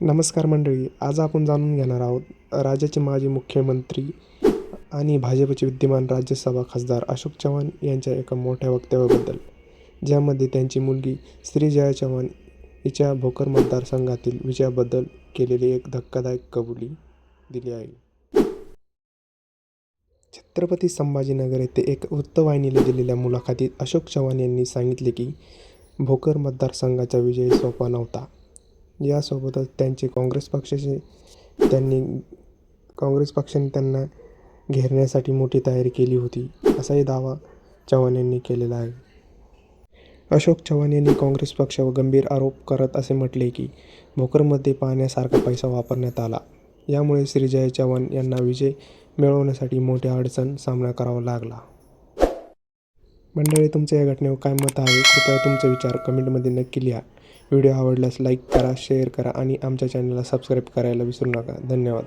नमस्कार मंडळी आज आपण जाणून घेणार आहोत राज्याचे माजी मुख्यमंत्री आणि भाजपचे विद्यमान राज्यसभा खासदार अशोक चव्हाण यांच्या एका मोठ्या वक्तव्याबद्दल ज्यामध्ये त्यांची मुलगी श्री जया चव्हाण हिच्या भोकर मतदारसंघातील विजयाबद्दल केलेली एक धक्कादायक कबुली दिली आहे. छत्रपती संभाजीनगर येथे एक वृत्तवाहिनीला दिलेल्या मुलाखतीत अशोक चव्हाण यांनी सांगितले की भोकर मतदारसंघाचा विजय सोपा नव्हता. यासोबतच त्यांचे काँग्रेस पक्षाचे त्यांनी काँग्रेस पक्षाने त्यांना घेरण्यासाठी मोठी तयारी केली होती असाही दावा चव्हाण यांनी केलेला आहे. अशोक चव्हाण यांनी काँग्रेस पक्षावर गंभीर आरोप करत असे म्हटले की भोकरमध्ये पाहण्यासारखा पैसा वापरण्यात आला. यामुळे श्रीजय चव्हाण यांना विजय मिळवण्यासाठी मोठ्या अडचण सामना करावा लागला. मंडळी तुमच्या या घटनेवर काय मत आहे? कृपया तुमचे विचार कमेंटमध्ये नक्की लिहा. व्हिडिओ आवडल्यास लाईक करा शेअर करा आणि आमच्या चॅनलला सबस्क्राईब करायला विसरू नका. धन्यवाद.